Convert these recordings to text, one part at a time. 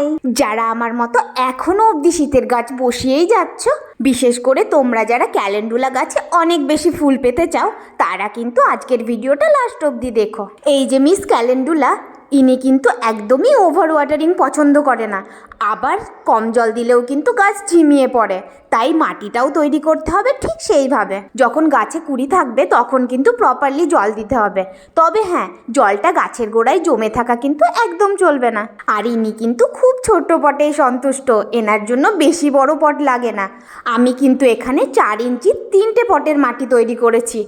High যারা আমার মতো এখনও অবধি শীতের গাছ বসিয়েই যাচ্ছ, বিশেষ করে তোমরা যারা ক্যালেন্ডুলা গাছে অনেক বেশি ফুল পেতে চাও, তারা কিন্তু আজকের ভিডিওটা লাস্ট অবধি দেখো। এই যে মিস ক্যালেন্ডুলা ইনি কিন্তু একদমই ওভার ওয়াটারিং পছন্দ করে না। আবার কম জল দিলেও কিন্তু গাছ ঝিমিয়ে পড়ে। তাই মাটিটাও তৈরি করতে হবে ঠিক সেইভাবে। যখন গাছে কুড়ি থাকবে, তখন কিন্তু প্রপারলি জল দিতে হবে। তবে হ্যাঁ জলটা গাছের গোড়ায় জমে থাকা কিন্তু একদম চলবে না। আর ইনি কিন্তু খুব ছোট্ট পটেই সন্তুষ্ট। এনার জন্য বেশি বড় পট লাগে না। আমি কিন্তু এখানে চার ইঞ্চি তিনটে পটের মাটি তৈরি করেছি।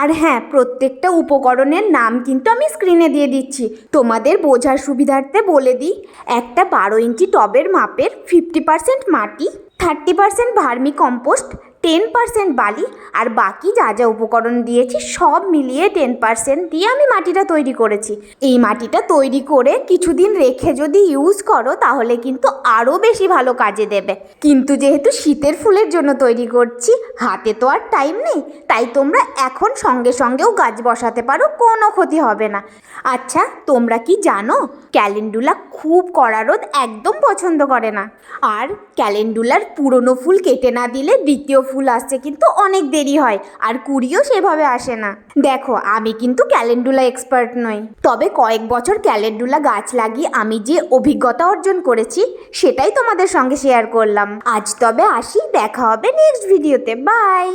আর হ্যাঁ প্রত্যেকটা উপকরণের নাম কিন্তু আমি স্ক্রিনে দিয়ে দিচ্ছি। তোমাদের বোঝার সুবিধার্থে বলে দিই, একটা বারো ইঞ্চি টবের মাপের ফিফটি পার্সেন্ট মাটি thirty percent vermicompost ten percent বালি আর বাকি যা যা উপকরণ দিয়েছি সব মিলিয়ে টেন পার্সেন্ট দিয়ে আমি মাটিটা তৈরি করেছি। এই মাটিটা তৈরি করে কিছুদিন রেখে যদি ইউজ করো তাহলে কিন্তু আরও বেশি ভালো কাজে দেবে। কিন্তু যেহেতু শীতের ফুলের জন্য তৈরি করছি, হাতে তো আর টাইম নেই, তাই তোমরা এখন সঙ্গে সঙ্গেও গাছ বসাতে পারো, কোনো ক্ষতি হবে না। আচ্ছা তোমরা কি জানো, ক্যালেন্ডুলা খুব কড়া রোদ একদম পছন্দ করে না। আর ক্যালেন্ডুলার পুরনো ফুল কেটে না দিলে দ্বিতীয় ফুল আসছে কিন্তু অনেক দেরি হয় আর কুড়িও সেভাবে আসে না। দেখো, আমি কিন্তু ক্যালেন্ডুলা এক্সপার্ট নই। তবে কয়েক বছর ক্যালেন্ডুলা গাছ লাগিয়ে আমি যে অভিজ্ঞতা অর্জন করেছি, সেটাই তোমাদের সঙ্গে শেয়ার করলাম। আজ তবে আসি, দেখা হবে নেক্সট ভিডিওতে বাই